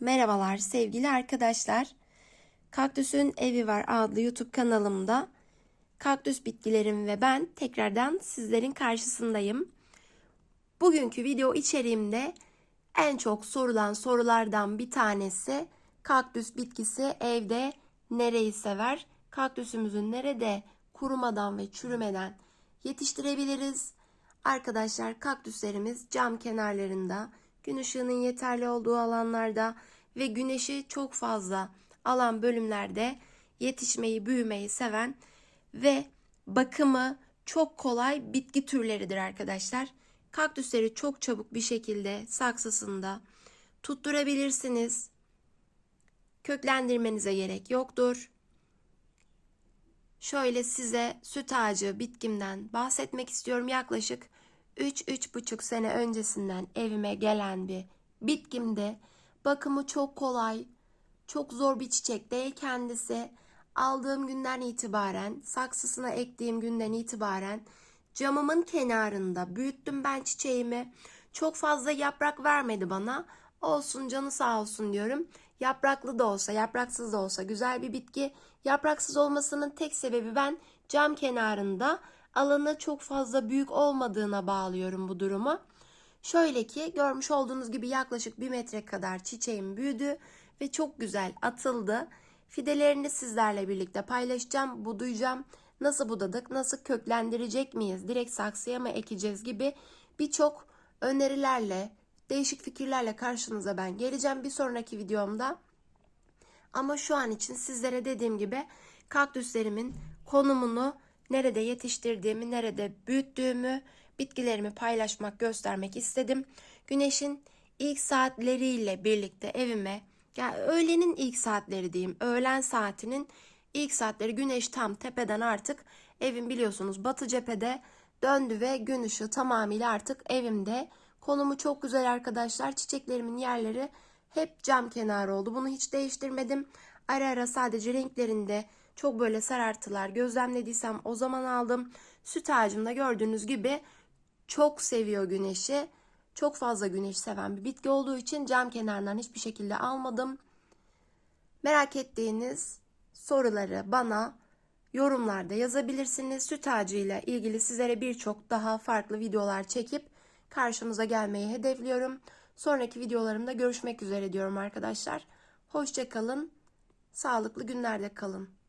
Merhabalar sevgili arkadaşlar. Kaktüsün Evi Var adlı YouTube kanalımda kaktüs bitkilerim ve ben tekrardan sizlerin karşısındayım. Bugünkü video içeriğimde en çok sorulan sorulardan bir tanesi kaktüs bitkisi evde nereyi sever? Kaktüsümüzü nerede kurumadan ve çürümeden yetiştirebiliriz? Arkadaşlar kaktüslerimiz cam kenarlarında, gün ışığının yeterli olduğu alanlarda ve güneşi çok fazla alan bölümlerde yetişmeyi, büyümeyi seven ve bakımı çok kolay bitki türleridir arkadaşlar. Kaktüsleri çok çabuk bir şekilde saksısında tutturabilirsiniz. Köklendirmenize gerek yoktur. Şöyle size süt ağacı bitkimden bahsetmek istiyorum. Yaklaşık 3-3,5 sene öncesinden evime gelen bir bitkimde bakımı çok kolay, çok zor bir çiçek değil kendisi. Aldığım günden itibaren, saksısına ektiğim günden itibaren camımın kenarında büyüttüm ben çiçeğimi. Çok fazla yaprak vermedi bana. Olsun canı sağ olsun diyorum. Yapraklı da olsa, yapraksız da olsa güzel bir bitki. Yapraksız olmasının tek sebebi ben cam kenarında alanı çok fazla büyük olmadığına bağlıyorum bu durumu. Şöyle ki görmüş olduğunuz gibi yaklaşık bir metre kadar çiçeğim büyüdü ve çok güzel atıldı. Fidelerini sizlerle birlikte paylaşacağım, buduyacağım. Nasıl budadık, nasıl köklendirecek miyiz, direkt saksıya mı ekeceğiz gibi birçok önerilerle, değişik fikirlerle karşınıza ben geleceğim bir sonraki videomda. Ama şu an için sizlere dediğim gibi kaktüslerimin konumunu, nerede yetiştirdiğimi, nerede büyüttüğümü, bitkilerimi paylaşmak, göstermek istedim. Güneşin ilk saatleriyle birlikte evime, yani öğlenin ilk saatleri diyeyim, öğlen saatinin ilk saatleri güneş tam tepeden artık evim biliyorsunuz batı cephede döndü ve gün ışığı tamamıyla artık evimde. Konumu çok güzel arkadaşlar. Çiçeklerimin yerleri hep cam kenarı oldu. Bunu hiç değiştirmedim. Ara ara sadece renklerinde çok böyle sarartılar gözlemlediysem o zaman aldım. Süt ağacımda gördüğünüz gibi çok seviyor güneşi. Çok fazla güneş seven bir bitki olduğu için cam kenarından hiçbir şekilde almadım. Merak ettiğiniz soruları bana yorumlarda yazabilirsiniz. Süt ağacı ile ilgili sizlere birçok daha farklı videolar çekip karşınıza gelmeyi hedefliyorum. Sonraki videolarımda görüşmek üzere diyorum arkadaşlar. Hoşçakalın. Sağlıklı günlerde kalın.